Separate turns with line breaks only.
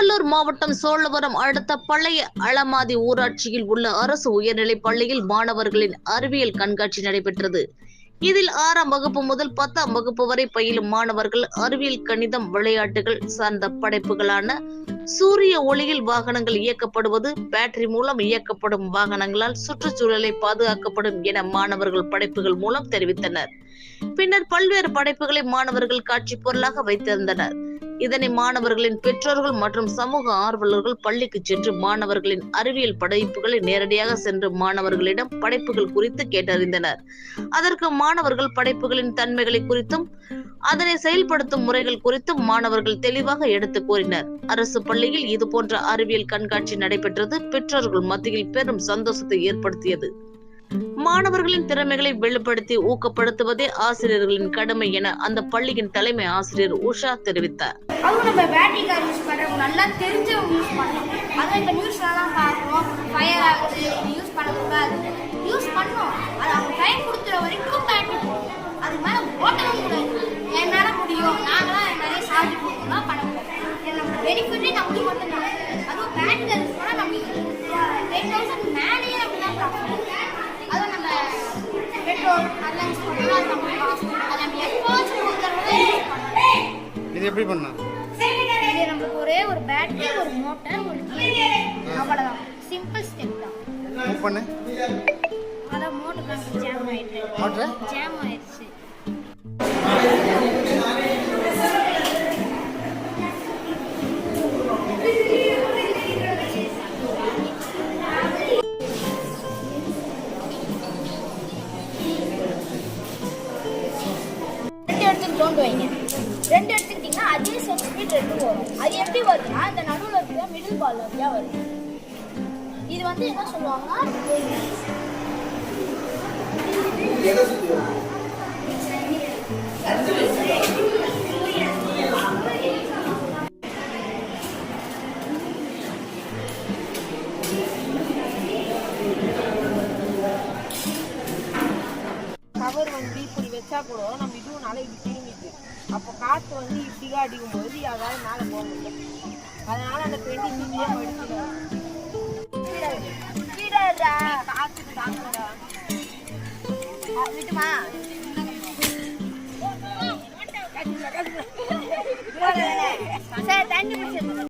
திருவள்ளூர் மாவட்டம் சோழவரம் அடுத்த பழைய அளமாதி ஊராட்சியில் உள்ள அரசு உயர்நிலைப் பள்ளியில் மாணவர்களின் அறிவியல் கண்காட்சி நடைபெற்றது. இதில் ஆறாம் வகுப்பு முதல் பத்தாம் வகுப்பு வரை பயிலும் மாணவர்கள் அறிவியல் கணிதம் விளையாட்டுகள் சார்ந்த படைப்புகளான சூரிய ஒளியில் வாகனங்கள் இயக்கப்படுவது பேட்டரி மூலம் இயக்கப்படும் வாகனங்களால் சுற்றுச்சூழலை பாதுகாக்கப்படும் என மாணவர்கள் படைப்புகள் மூலம் தெரிவித்தனர். பின்னர் பல்வேறு படைப்புகளை மாணவர்கள் காட்சி பொருளாக வைத்திருந்தனர். இதனை மாணவர்களின் பெற்றோர்கள் மற்றும் சமூக ஆர்வலர்கள் பள்ளிக்கு சென்று மாணவர்களின் அறிவியல் படைப்புகளை நேரடியாக சென்று மாணவர்களிடம் படைப்புகள் குறித்து கேட்டறிந்தனர். அதற்கு மாணவர்கள் படைப்புகளின் தன்மைகளை குறித்தும் அதனை செயல்படுத்தும் முறைகள் குறித்தும் மாணவர்கள் தெளிவாக எடுத்து கூறினர். அரசு பள்ளியில் இது போன்ற அறிவியல் கண்காட்சி நடைபெற்றது பெற்றோர்கள் மத்தியில் பெரும் சந்தோஷத்தை ஏற்படுத்தியது. மாணவர்களின் திறமைகளை வெளிப்படுத்தி ஊக்கப்படுத்துவதே ஆசிரியர்களின் கடமை என அந்த பள்ளியின் தலைமை ஆசிரியர் உஷா தெரிவித்தார்.
அதுவும் நம்ம பேட்டரி கார் யூஸ் பண்ணுறவங்க நல்லா தெரிஞ்சவங்க யூஸ் பண்ணலாம் அதுவும் இந்த நியூஸ்லலாம் பார்க்குறோம் ஃபயர் ஆகுது யூஸ் பண்ணக்கூடாது. யூஸ் பண்ணோம் அது அவங்க டைம் கொடுத்துற வரைக்கும் பேட்டரி போகும் அதுக்கு மேலே ஓட்டவும் கூடாது. என்னால் முடியும். நாங்களாம் நிறைய சாதி போகலாம் பண்ண முடியும். இது பெனிஃபிட்டே நம்மளுக்கு மட்டும்தான். அதுவும் பேட்டரி
இது எப்படி
இது நம்மளுக்கு ஒரே ஒரு பேட்டரி ஒரு மோட்டர் ஒரு கீர் அவ்வளோதான் சிம்பிள் ஸ்டெப் தான்.
மூவ் பண்ணு.
அதான் மோட்டர் ஜாம் ஆயிடுச்சு
மோட்ரு
ஜாம் ஆயிடுச்சு ரெண்டு இடத்துக்கு தோண்டு வைங்க ரெண்டு எடுத்துக்கிட்டிங்கன்னா அதே செட் ஸ்பீட் ரெண்டு வரும். அது எப்படி வருதுன்னா இந்த நடுவில் இருக்கிற மிடில் பால் வழியாக வருது இது வந்து என்ன சொல்லுவாங்கன்னா
வச்சா கூட நம்ம இதுவும் இப்படி திரும்பிட்டு. அப்போ காற்று வந்து இப்படிగా அடிக்கும் போது அதால மேலே போக முடியும் அதனால அந்த பெயிண்ட் இப்படியே படிச்சுடா காற்றுக்கு தாங்கடா.
விட்டுமா? சார் தண்ணி